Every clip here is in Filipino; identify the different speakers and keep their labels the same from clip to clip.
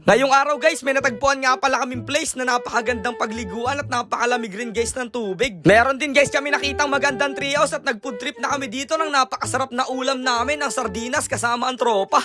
Speaker 1: Ngayong araw guys, may natagpuan nga pala kaming place na napakagandang pagliguan at napakalamig rin guys ng tubig. Meron din guys kami nakitang magandang treehouse at nag-food trip na kami dito ng napakasarap na ulam namin ang sardinas kasama ang tropa.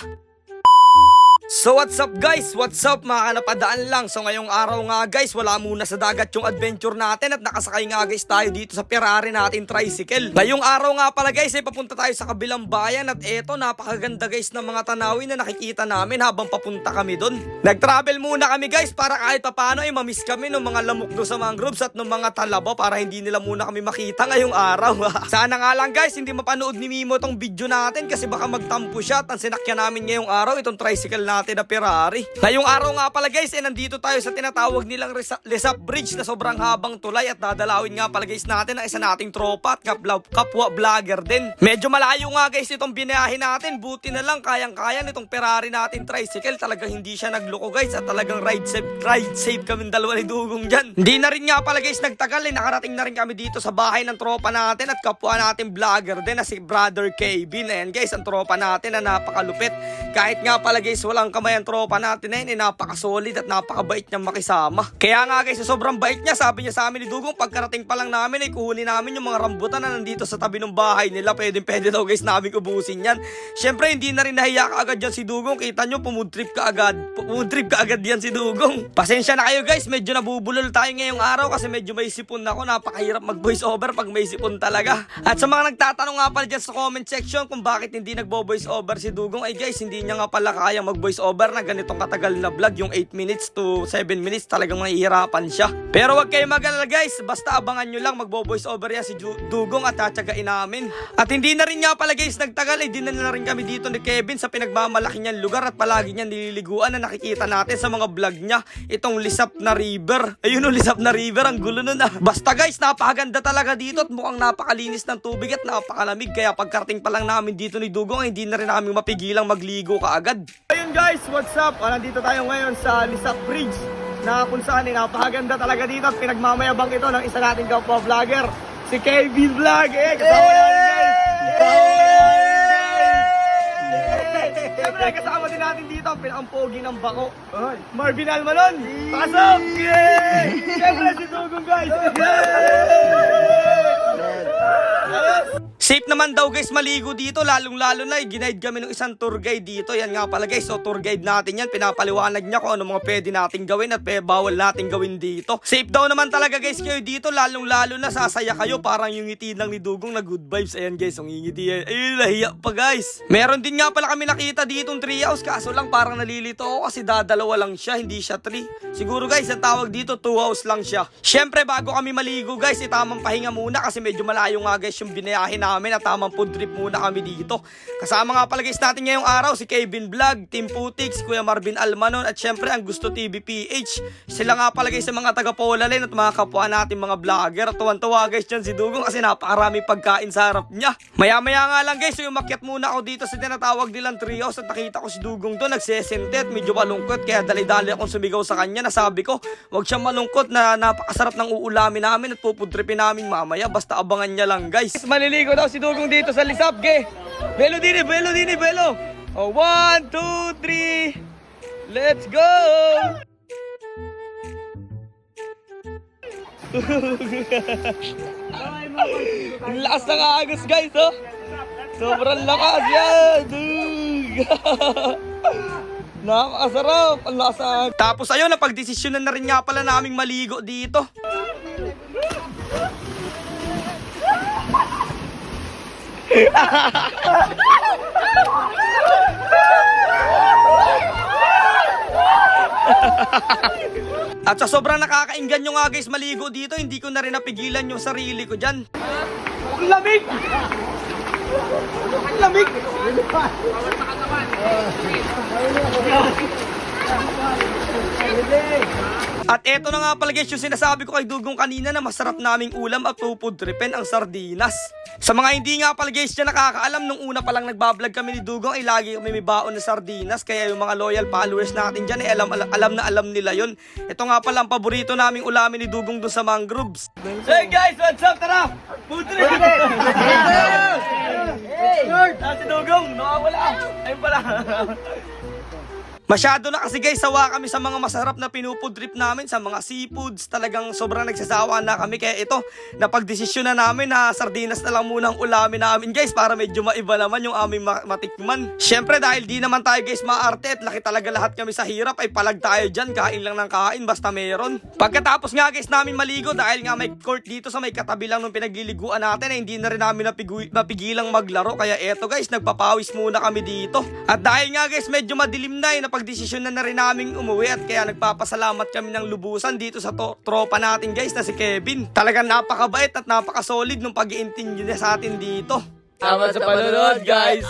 Speaker 1: So what's up guys? What's up mga kanapadaan lang? So ngayong araw nga guys, wala muna sa dagat yung adventure natin at nakasakay nga guys tayo dito sa Ferrari natin tricycle. Ngayong araw nga pala guys ay papunta tayo sa kabilang bayan at eto napakaganda guys ng mga tanawin na nakikita namin habang papunta kami doon. Nag-travel muna kami guys para kahit papano ay mamiss kami ng mga lamok do sa mangroves at ng mga talaba para hindi nila muna kami makita ngayong araw. Sana nga lang guys hindi mapanood ni Mimo tong video natin kasi baka magtampo siya at ang sinakyan namin ngayong araw itong tricycle natin na Ferrari. Ngayong araw nga pala guys, eh nandito tayo sa tinatawag nilang Lesap Bridge na sobrang habang tulay at dadalawin nga pala guys natin ang isa nating tropa at kapla- kapwa vlogger din. Medyo malayo nga guys itong binayahin natin, buti na lang kayang-kaya nitong Ferrari natin tricycle. Talagang hindi siya nagloko guys at talagang ride safe, ride safe kami dalawa ni Dugong dyan. Hindi na rin nga pala guys nagtagal eh, nakarating na rin kami dito sa bahay ng tropa natin at kapwa natin vlogger din na si Brother Kevin. Ayan guys, ang tropa natin na napakalupit. Kahit nga pala guys, walang kamay ang tropa natin na yun, eh, napaka-solid at napakabait niyang makisama. Kaya nga guys, sobrang bait niya, sabi niya sa amin ni Dugong, pagkarating pa lang namin, ay kuhunin namin yung mga rambutan na nandito sa tabi ng bahay nila. Pwede, pwede daw guys namin ubusin yan. Siyempre, hindi na rin nahiya ka agad yan si Dugong. Kita nyo, pumudrip ka agad. Pumudrip ka agad yan si Dugong. Pasensya na kayo guys, medyo nabubulol tayo ngayong araw kasi medyo may sipon ako. Napakahirap mag voice over pag may sipon talaga. At sa mga nagtatanong nga pala dyan sa comment section kung bakit hindi nagbo voice over si Dugong, ay guys, hindi niya nga pala kaya mag voice over na ganitong katagal na vlog, yung 8 minutes to 7 minutes, talagang mahihirapan siya. Pero wag kayo mag-alala guys, basta abangan nyo lang, magbo-voice over yan si Dugong at tatsagain namin. At hindi na rin nga pala guys nagtagal, eh, dinala na rin kami dito ni Kevin sa pinagmamalaki niyang lugar at palagi niya nililiguan na nakikita natin sa mga vlog niya. Itong Lisap na River. Ayun o, Lisap na River, ang gulo nun ah. Basta guys, napakaganda talaga dito at mukhang napakalinis ng tubig at napakalamig. Kaya pagkarating pa lang namin dito ni Dugong, ay hindi na rin namin mapigilang magligo kaagad. Ayun guys, what's up? Ah, nandito tayo ngayon sa Lisap Bridge na kung saan eh, napakaganda talaga dito at pinagmamayabang ito ng isa nating kapwa vlogger, si Kevin Vlog. Eh, kasama natin guys. Siyempre, kasama din natin dito ang pinampogi ng bako. Marvin Almanon! Pasok! Siyempre, si Dugong guys! Safe naman daw guys. Maligo dito. Lalong lalo na eh, ginaid kami ng isang tour guide dito. Yan nga pala guys. So tour guide natin yan. Pinapaliwanag niya kung ano mga pwede nating gawin at pe bawal nating gawin dito. Safe daw naman talaga guys kayo dito. Lalong lalo na sasaya kayo. Parang yung ngiti lang ni Dugong na good vibes. Ayan guys. Ang ngiti. Yan ayun nahiya pa guys. Meron din nga pala kami nakita dito ng treehouse kaso lang parang nalilito ako kasi dadalawa lang siya hindi siya tree siguro guys ang tawag dito two house lang siya. Syempre bago kami maligo guys itamang pahinga muna kasi medyo malayo nga guys yung binayahin namin at tamang food trip muna kami dito. Kasama nga pala guys natin ngayong araw si Kevin Vlog, Team Putix, Kuya Marvin Almanon at syempre ang Gusto TV PH. Sila nga pala guys sa mga taga Polalin at mga kapwa natin mga vlogger. Tuwan-tuwa guys dyan si Dugong kasi napakarami pagkain sa harap niya. Maya-maya nga lang guys, yung umakyat muna ako dito sa tinatawag nilang treehouse at nakita ko si Dugong doon nagsesente at medyo malungkot kaya dali-dali akong sumigaw sa kanya na sabi ko wag siyang malungkot na napakasarap ng uulamin namin at pupudripin namin mamaya basta abangan niya lang guys. Maliligo daw si Dugong dito sa Lisap, ge. Belo dini, belo dini, belo. Oh, one, two, three. Let's go! Ang lakas ng agos guys, oh. Sobrang lakas yan. Dug. Nakakasarap. Ang agos. Tapos ayun, napagdesisyonan na rin nga pala naming maligo dito. At sa sobrang nakakainggan nyo nga guys maligo dito, hindi ko na rin napigilan yung sarili ko dyan. Ang lamig! Ang lamig! At eto na nga pala guys yung sinasabi ko kay Dugong kanina na masarap naming ulam at pupudripen ang sardinas. Sa mga hindi nga pala guys dyan nakakaalam, nung una pa lang nagbablog kami ni Dugong ay lagi kami may baon na sardinas. Kaya yung mga loyal followers natin dyan ay alam, alam, alam na alam nila yon. Ito nga pala ang paborito naming ulamin ni Dugong dun sa mangroves. Hey guys, what's up? Tara! Food trip! Hey! Ah, si Dugong, nakawala. Ayun pala. Masyado na kasi guys, sawa kami sa mga masarap na pinupod trip namin, sa mga seafoods. Talagang sobrang nagsasawa na kami. Kaya ito, napagdesisyon na namin na sardinas na lang muna ang ulamin namin guys para medyo maiba naman yung aming ma- matikman. Syempre dahil di naman tayo guys maarte at laki talaga lahat kami sa hirap ay palag tayo dyan. Kain lang ng kain basta meron. Pagkatapos nga guys namin maligo dahil nga may court dito sa may katabi lang nung pinagliliguan natin ay hindi na rin namin napigu- napigilang maglaro. Kaya eto guys, nagpapawis muna kami dito. At dahil nga guys medyo madilim na eh, napagdesisyon na na rin namin umuwi at kaya nagpapasalamat kami ng lubusan dito sa to- tropa natin guys na si Kevin. Talagang napakabait at napakasolid nung pag-iintindi niya sa atin dito.
Speaker 2: Salamat sa panonood, guys!